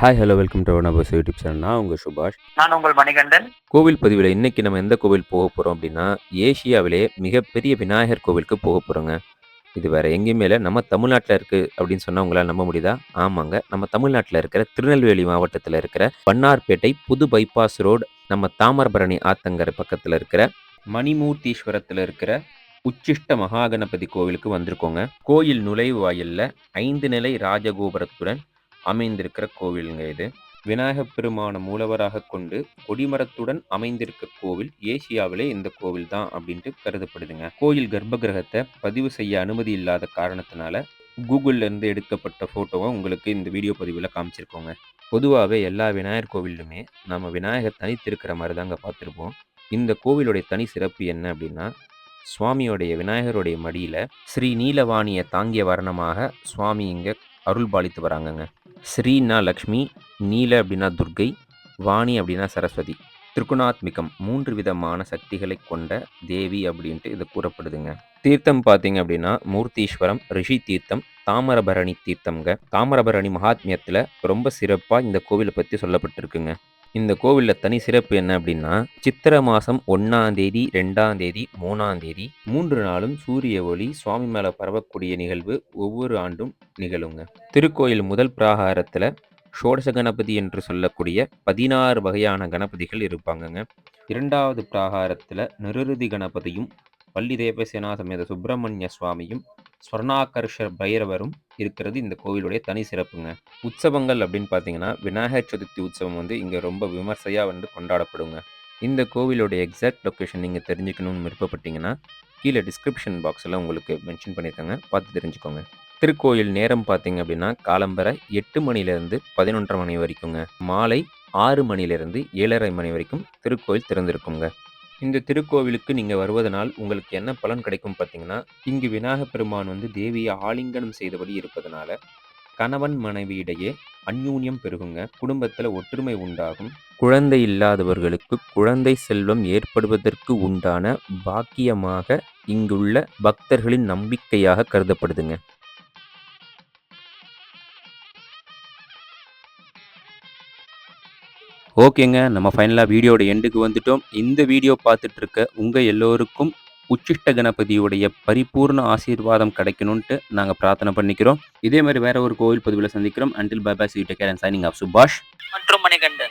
Hi hello welcome to நபர்ஸ் YouTube channel நான் உங்கள் சுபாஷ். நான் உங்கள் மணிகண்டன். கோவில் பதிவில் இன்னைக்கு நம்ம எந்த கோவில் போக போகிறோம் அப்படின்னா ஏஷியாவிலே மிகப்பெரிய விநாயகர் கோவிலுக்கு போக போகிறோங்க இது வேற எங்கேயுமே இல்லை. நம்ம தமிழ்நாட்டில் இருக்குது அப்படின்னு சொன்னால் உங்களால் நம்ப முடியுதா? ஆமாங்க. நம்ம தமிழ்நாட்டில் இருக்கிற திருநெல்வேலி மாவட்டத்தில் இருக்கிற பன்னார்பேட்டை புது பைபாஸ் ரோடு நம்ம தாமிரபரணி ஆத்தங்கரை பக்கத்தில் இருக்கிற மணிமூர்த்தீஸ்வரத்தில் இருக்கிற உச்சிஷ்ட மகாகணபதி கோவிலுக்கு வந்திருக்கோங்க. கோயில் நுழைவு வாயில்ல ஐந்து நிலை ராஜகோபுரத்துடன் அமைந்திருக்கிற கோவிலுங்க இது. விநாயகப் பெருமான மூலவராக கொண்டு கொடிமரத்துடன் அமைந்திருக்க கோவில் ஏசியாவிலே இந்த கோவில் தான் அப்படின்ட்டு கருதப்படுதுங்க. கோயில் கர்ப்பகிரகத்தை பதிவு செய்ய அனுமதி இல்லாத காரணத்தினால கூகுள்ல இருந்து எடுக்கப்பட்ட போட்டோவை உங்களுக்கு இந்த வீடியோ பதிவில் காமிச்சிருக்கோங்க. பொதுவாகவே எல்லா விநாயகர் கோவிலுமே நம்ம விநாயகர் தனித்திருக்கிற மாதிரி தாங்க பார்த்துருப்போம். இந்த கோவிலுடைய தனி சிறப்பு என்ன அப்படின்னா சுவாமியோடைய விநாயகருடைய மடியில் ஸ்ரீ நீலவாணியை தாங்கிய வர்ணமாக சுவாமி இங்கே அருள் பாலித்து வராங்கங்க. ஸ்ரீனா லக்ஷ்மி நீல அப்படின்னா துர்கை வாணி அப்படின்னா சரஸ்வதி. திருக்குணாத்மிகம் மூன்று விதமான சக்திகளை கொண்ட தேவி அப்படின்ட்டு இது கூறப்படுதுங்க. தீர்த்தம் பார்த்தீங்க அப்படின்னா மூர்த்தீஸ்வரம் ரிஷி தீர்த்தம் தாமரபரணி தீர்த்தம்ங்க. தாமரபரணி மகாத்மியத்தில் ரொம்ப சிறப்பாக இந்த கோவிலை பற்றி சொல்லப்பட்டிருக்குங்க. இந்த கோவிலில் தனி சிறப்பு என்ன அப்படின்னா சித்திரை மாதம் ஒன்றாம் தேதி ரெண்டாம் தேதி மூணாம் தேதி மூன்று நாளும் சூரிய ஒளி சுவாமி மேலே பரவக்கூடிய நிகழ்வு ஒவ்வொரு ஆண்டும் நிகழுங்க. திருக்கோயில் முதல் பிராகாரத்தில் ஷோடச கணபதி என்று சொல்லக்கூடிய பதினாறு வகையான கணபதிகள் இருப்பாங்கங்க. இரண்டாவது பிராகாரத்தில் நிருதி கணபதியும் பள்ளி தேவசேனா சமேத சுப்பிரமணிய சுவாமியும் ஸ்வர்ணாகர்ஷ பைரவரும் இருக்கிறது இந்த கோவிலுடைய தனி சிறப்புங்க. உற்சவங்கள் அப்படின்னு பார்த்தீங்கன்னா விநாயகர் சதுர்த்தி உற்சவம் வந்து இங்கே ரொம்ப விமர்சையாக வந்து கொண்டாடப்படுங்க. இந்த கோவிலுடைய எக்ஸாக்ட் லொக்கேஷன் நீங்கள் தெரிஞ்சுக்கணும்னு விருப்பப்பட்டீங்கன்னா கீழே டிஸ்கிரிப்ஷன் பாக்ஸில் உங்களுக்கு மென்ஷன் பண்ணியிருக்காங்க. பார்த்து தெரிஞ்சுக்கோங்க. திருக்கோயில் நேரம் பார்த்தீங்க அப்படின்னா காலம்பரை எட்டு மணிலேருந்து பதினொன்றரை மணி வரைக்குங்க. மாலை ஆறு மணிலேருந்து ஏழரை மணி வரைக்கும் திருக்கோயில் திறந்திருக்குங்க. இந்த திருக்கோவிலுக்கு நீங்கள் வருவதனால் உங்களுக்கு என்ன பலன் கிடைக்கும் பார்த்தீங்கன்னா இங்கு விநாயக பெருமான் வந்து தேவியை ஆலிங்கனம் செய்தபடி இருப்பதனால கணவன் மனைவியிடையே அந்யூன்யம் பெருகுங்க. குடும்பத்தில் ஒற்றுமை உண்டாகும். குழந்தை இல்லாதவர்களுக்கு குழந்தை செல்வம் ஏற்படுவதற்கு உண்டான பாக்கியமாக இங்குள்ள பக்தர்களின் நம்பிக்கையாக கருதப்படுதுங்க. ஓகேங்க நம்ம ஃபைனலாக வீடியோட எண்டுக்கு வந்துட்டோம். இந்த வீடியோ பார்த்துட்டு இருக்க உங்கள் எல்லோருக்கும் உச்சிஷ்ட கணபதியுடைய பரிபூர்ண ஆசீர்வாதம் கிடைக்கணும்ட்டு நாங்கள் பிரார்த்தனை பண்ணிக்கிறோம். இதே மாதிரி வேற ஒரு கோவில் பதிவில் சந்திக்கிறோம். Until Baba bye see and signing off Subash. மற்றும் மணிகண்டன்.